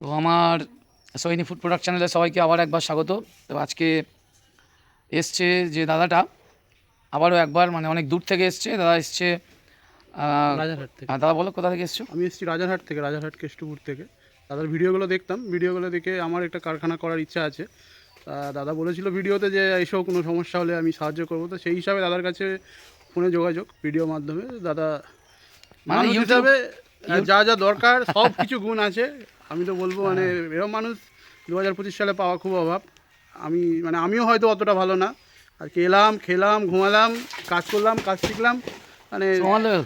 তো আমার Sohini food product চ্যানেলে সবাইকে আবার একবার স্বাগত। তো আজকে এসছে যে দাদাটা আবারও একবার মানে অনেক দূর থেকে এসছে। দাদা এসছে রাজারহাট থেকে। দাদা বলো কোথা থেকে এসছো? আমি এসেছি রাজারহাট থেকে রাজারহাট কেষ্টপুর থেকে। দাদার ভিডিওগুলো দেখতাম ভিডিওগুলো দেখে আমার একটা কারখানা করার ইচ্ছা আছে। দাদা বলেছিল ভিডিওতে যে এইসব কোনো সমস্যা হলে আমি সাহায্য করব। তো সেই হিসাবে দাদার কাছে ফোনে যোগাযোগ ভিডিও মাধ্যমে। দাদা মানে হিসাবে যা যা দরকার সব কিছু গুণ আছে। আমি তো বলব মানে এরকম মানুষ দু হাজার পঁচিশ সালে পাওয়া খুব অভাব। আমি মানে আমিও হয়তো অতটা ভালো না। আর কি এলাম খেলাম ঘুমালাম কাজ করলাম কাজ শিখলাম মানে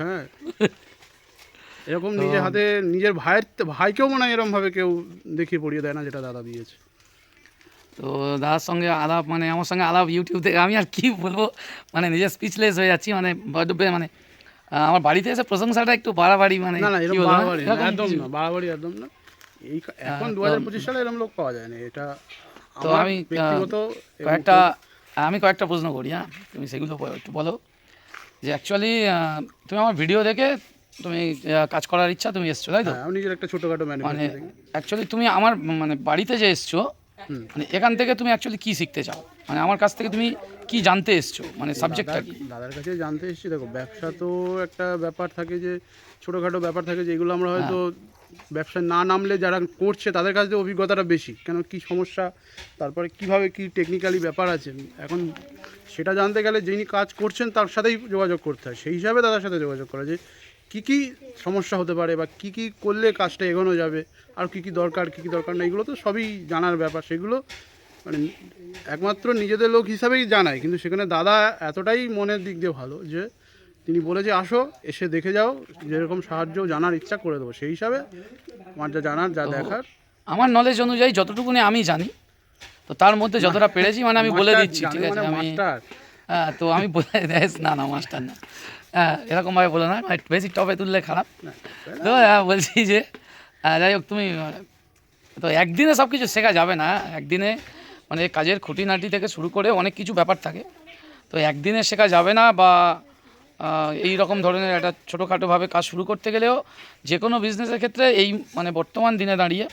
হ্যাঁ। এরকম নিজের হাতে নিজের ভাইয়ের ভাইকেও মনে হয় এরমভাবে কেউ দেখিয়ে পড়িয়ে দেয় না যেটা দাদা দিয়েছে। তো দাদার সঙ্গে আলাপ মানে আমার সঙ্গে আলাপ ইউটিউব থেকে আমি আর কি বলব মানে নিজের স্পিচলেস হয়ে যাচ্ছি মানে মানে আমার বাড়িতে এসে প্রশংসাটা একটু বাড়াবাড়ি মানে না না এরকম বাড়াবাড়ি একদম না বাড়াবাড়ি একদম না। এই এখন হ্যাঁ, দু হাজার পঁচিশ সালে এরকম লোক পাওয়া যায় না এটা তো আমি, কয়েকটা আমি কয়েকটা প্রশ্ন করি হ্যাঁ? তুমি সেগুলো একটু বলো। যে অ্যাকচুয়ালি তুমি আমার ভিডিও দেখে তুমি কাজ করার ইচ্ছা তুমি এসছো তাই তো? হ্যাঁ, আমি নিজের একটা ছোটখাটো মানে অ্যাকচুয়ালি তুমি আমার মানে বাড়িতে যে এসছো মানে এখান থেকে তুমি অ্যাকচুয়ালি কি শিখতে চাও? মানে আমার কাছ থেকে তুমি কি জানতে এসছো? মানে সাবজেক্টটা কি? দাদার কাছে জানতে এসেছি দেখো ব্যবসা তো একটা ব্যাপার থাকে যে ছোটোখাটো ব্যাপার থাকে যে যেগুলো আমরা হয়তো ব্যবসায় না নামলে যারা করছে, তাদের কাছে অভিজ্ঞতাটা বেশি। কেন কি সমস্যা? তারপরে কীভাবে কি টেকনিক্যালি ব্যাপার আছে? এখন সেটা জানতে গেলে যিনি কাজ করছেন, তার সাথেই যোগাযোগ করতে হয়। সেই হিসাবে দাদার সাথে যোগাযোগ করা যে কী কী সমস্যা হতে পারে বা কী কী করলে কাজটা এগোনো যাবে, আর কী কী দরকার, কী কী দরকার না, এগুলো তো সবই জানার ব্যাপার। সেগুলো মানে একমাত্র নিজেদের লোক হিসাবেই জানায়। কিন্তু সেখানে দাদা এতটাই মনের দিক দিয়ে ভালো যে তিনি বলে যে আসো এসে দেখে যাও যেরকম সাহায্য জানার ইচ্ছা করে দেবো। সেই হিসাবে আমার যা জানার যা দেখার। আমার নলেজ অনুযায়ী যতটুকুনি আমি জানি তো তার মধ্যে যতটা পেরেছি মানে আমি বলে দিচ্ছি ঠিক আছে মানে আমি হ্যাঁ তো আমি বলে না না মাস্টার না। হ্যাঁ এরকমভাবে বলো না মানে বেশি টপে তুললে খারাপ। তো হ্যাঁ বলছি যে যাই হোক তুমি তো একদিনে সব কিছু শেখা যাবে না একদিনে মানে কাজের খুঁটিনাটি থেকে শুরু করে অনেক কিছু ব্যাপার থাকে। তো একদিনে শেখা যাবে না বা এই রকম ধরনের একটা ছোটোখাটোভাবে কাজ শুরু করতে গেলেও যে কোনো বিজনেসের ক্ষেত্রে এই মানে বর্তমান দিনে দাঁড়িয়ে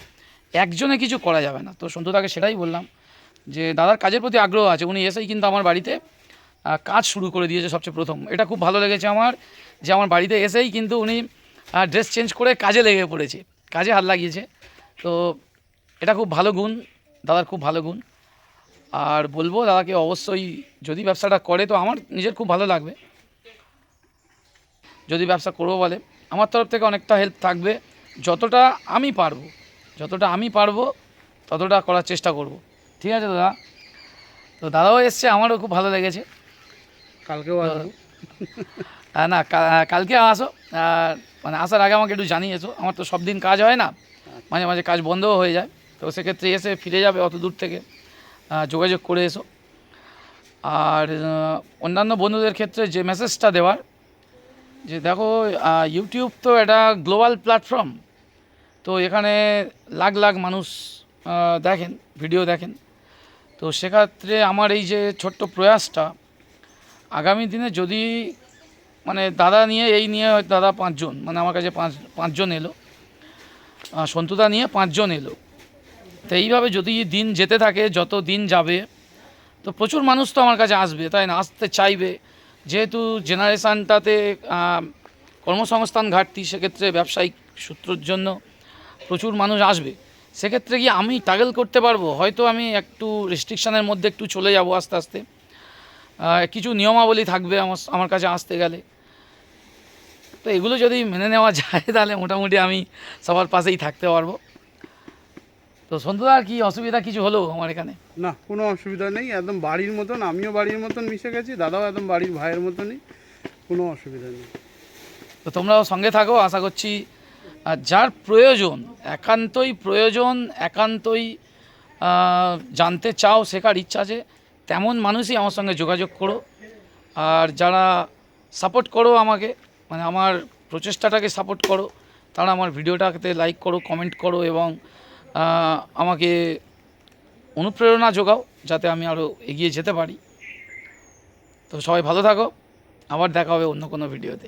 একজনে কিছু করা যাবে না। তো সন্তুদাকে সেটাই বললাম যে, দাদার কাজের প্রতি আগ্রহ আছে, উনি এসেই কিন্তু আমার বাড়িতে কাজ শুরু করে দিয়েছে সবচেয়ে প্রথম। এটা খুব ভালো লেগেছে আমার যে, আমার বাড়িতে এসেই কিন্তু উনি ড্রেস চেঞ্জ করে কাজে লেগে পড়েছে, কাজে হাত লাগিয়েছে। তো এটা খুব ভালো গুণ, দাদার খুব ভালো গুণ। আর বলব, দাদাকে অবশ্যই যদি ব্যবসাটা করে, তো আমার নিজের খুব ভালো লাগবে। যদি ব্যবসা করব বলে। আমার তরফ থেকে অনেকটা হেল্প থাকবে। যতটা আমি পারব যতটা আমি পারব ততটা করার চেষ্টা করব। ঠিক আছে দাদা? তো দাদাও এসছে আমারও খুব ভালো লেগেছে। কালকেও আসব। না কালকে আসো। মানে আসার আগে আমাকে একটু জানিয়ে এসো আমার তো সব দিন কাজ হয় না মাঝে মাঝে কাজ বন্ধও হয়ে যায়। তো সেক্ষেত্রে এসে ফিরে যাবে অত দূর থেকে। যোগাযোগ করে এসো। আর অন্যান্য বন্ধুদের ক্ষেত্রে যে মেসেজটা দেওয়ার যে দেখো ইউটিউব তো একটা গ্লোবাল প্ল্যাটফর্ম তো এখানে লাখ লাখ মানুষ দেখেন ভিডিও দেখেন। তো সেক্ষেত্রে আমার এই যে ছোট্ট প্রয়াসটা, আগামী দিনে যদি মানে দাদা নিয়ে, এই নিয়ে হয়তো দাদা পাঁচজন মানে আমার কাছে পাঁচ, পাঁচজন এলো সন্তুদা নিয়ে পাঁচজন এলো। তো এইভাবে যদি দিন যেতে থাকে, যত দিন যাবে, তো প্রচুর মানুষ তো আমার কাছে আসবে, তাই না? আসতে চাইবে। যেহেতু জেনারেশানটাতে কর্মসংস্থান ঘাটতি, সেক্ষেত্রে ব্যবসায়িক সূত্রের জন্য প্রচুর মানুষ আসবে। সেক্ষেত্রে কি আমি টাগেল করতে পারব, হয়তো আমি একটু রেস্ট্রিকশানের মধ্যে একটু চলে যাব আস্তে আস্তে। কিছু নিয়মাবলী থাকবে আমার আমার কাছে আসতে গেলে। তো এগুলো যদি মেনে নেওয়া যায়, তাহলে মোটামুটি আমি সবার পাশেই থাকতে পারব। তো সন্ধ্যা আর কি অসুবিধা কিছু হলো আমার এখানে? না কোনো অসুবিধা নেই একদম বাড়ির মতন আমিও বাড়ির মতন মিশে গেছি দাদাও একদম বাড়ির ভাইয়ের মতনই কোনো অসুবিধা নেই। তো তোমরাও সঙ্গে থাকো আশা করছি। আর যার প্রয়োজন একান্তই প্রয়োজন একান্তই জানতে চাও শেখার ইচ্ছা আছে তেমন মানুষই আমার সঙ্গে যোগাযোগ করো। আর যারা সাপোর্ট করো আমাকে মানে আমার প্রচেষ্টাটাকে সাপোর্ট করো তারা আমার ভিডিওটাকে লাইক করো কমেন্ট করো এবং আমাকে অনুপ্রেরণা যোগাও যাতে আমি আরও এগিয়ে যেতে পারি। তো সবাই ভালো থাকো। আবার দেখা হবে অন্য কোনো ভিডিওতে।